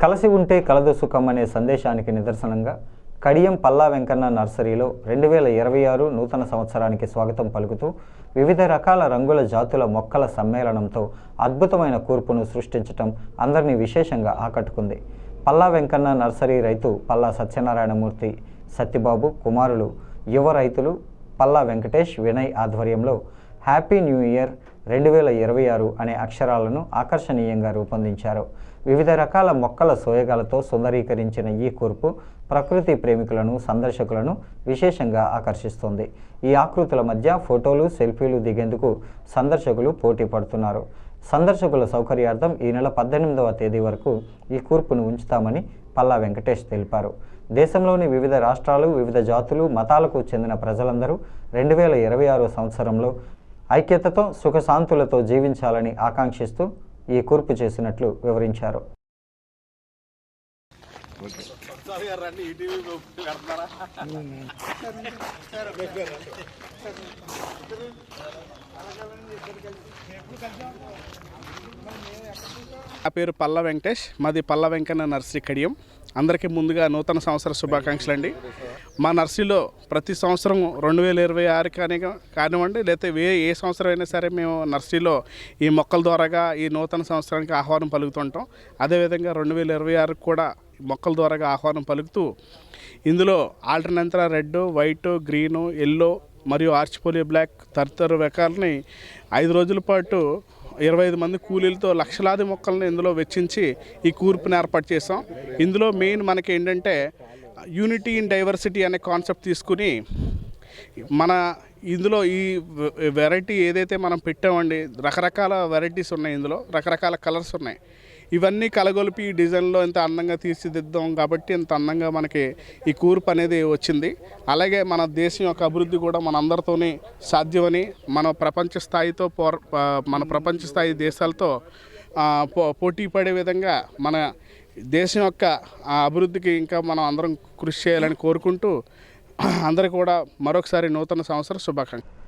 కలసి ఉంటే కలదు సుఖం అనే సందేశానికి నిదర్శనంగా కడియం పల్లా వెంకన్న నర్సరీలో రెండు వేల ఇరవై ఆరు నూతన సంవత్సరానికి స్వాగతం పలుకుతూ వివిధ రకాల రంగుల జాతుల మొక్కల సమ్మేళనంతో అద్భుతమైన కూర్పును సృష్టించటం అందరినీ విశేషంగా ఆకట్టుకుంది. పల్లా వెంకన్న నర్సరీ రైతు పల్లా సత్యనారాయణమూర్తి సత్యబాబు కుమారులు యువ రైతులు పల్లా వెంకటేష్ వినయ్ ఆధ్వర్యంలో హ్యాపీ న్యూ ఇయర్ రెండు వేల ఇరవై ఆరు అనే అక్షరాలను ఆకర్షణీయంగా రూపొందించారు. వివిధ రకాల మొక్కల సోయగాలతో సుందరీకరించిన ఈ కూర్పు ప్రకృతి ప్రేమికులను సందర్శకులను విశేషంగా ఆకర్షిస్తుంది. ఈ ఆకృతుల మధ్య ఫోటోలు సెల్ఫీలు దిగేందుకు సందర్శకులు పోటీ పడుతున్నారు. సందర్శకుల సౌకర్యార్థం ఈ నెల పద్దెనిమిదవ తేదీ వరకు ఈ కూర్పును ఉంచుతామని పల్లా వెంకటేష్ తెలిపారు. దేశంలోని వివిధ రాష్ట్రాలు వివిధ జాతులు మతాలకు చెందిన ప్రజలందరూ రెండు వేల ఇరవై ఆరో సంవత్సరంలో ఐక్యతతో సుఖశాంతులతో జీవించాలని ఆకాంక్షిస్తూ ఈ కూర్పు చేసినట్లు వివరించారు. నా పేరు పల్ల వెంకటేష్. మాది పల్ల వెంకన్న నర్సరీ కడియం. అందరికీ ముందుగా నూతన సంవత్సర శుభాకాంక్షలు అండి. మా నర్సరీలో ప్రతి సంవత్సరం రెండు వేల ఇరవై ఆరు కానీ కానివ్వండి లేకపోతే వే ఏ సంవత్సరం అయినా సరే మేము నర్సరీలో ఈ మొక్కల ద్వారాగా ఈ నూతన సంవత్సరానికి ఆహ్వానం పలుకుతుంటాం. అదేవిధంగా రెండు వేల ఇరవై ఆరుకు కూడా మొక్కల ద్వారాగా ఆహ్వానం పలుకుతూ ఇందులో ఆల్టర్నేంతర రెడ్ వైట్ గ్రీను ఎల్లో మరియు ఆర్చిపోలియో బ్లాక్ తదితర రకాలని ఐదు రోజుల పాటు ఇరవై ఐదు మంది కూలీలతో లక్షలాది మొక్కలను ఇందులో వెచ్చించి ఈ కూర్పుని ఏర్పాటు చేసాం ఇందులో మెయిన్ మనకి ఏంటంటే యూనిటీ ఇన్ డైవర్సిటీ అనే కాన్సెప్ట్ తీసుకుని మన ఇందులో ఈ వెరైటీ ఏదైతే మనం పెట్టామండి రకరకాల వెరైటీస్ ఉన్నాయి ఇందులో రకరకాల కలర్స్ ఉన్నాయి. ఇవన్నీ కలగొలిపి ఈ డిజైన్లో ఇంత అందంగా తీర్చిదిద్దాం కాబట్టి ఇంత అందంగా మనకి ఈ కూర్పు అనేది వచ్చింది. అలాగే మన దేశం యొక్క అభివృద్ధి కూడా మన అందరితోనే సాధ్యమని మన ప్రపంచ స్థాయితో పోర మన ప్రపంచ స్థాయి దేశాలతో పో పోటీ పడే విధంగా మన దేశం యొక్క అభివృద్ధికి ఇంకా మనం అందరం కృషి చేయాలని కోరుకుంటూ అందరూ కూడా మరొకసారి నూతన సంవత్సర శుభాకాంక్షలు.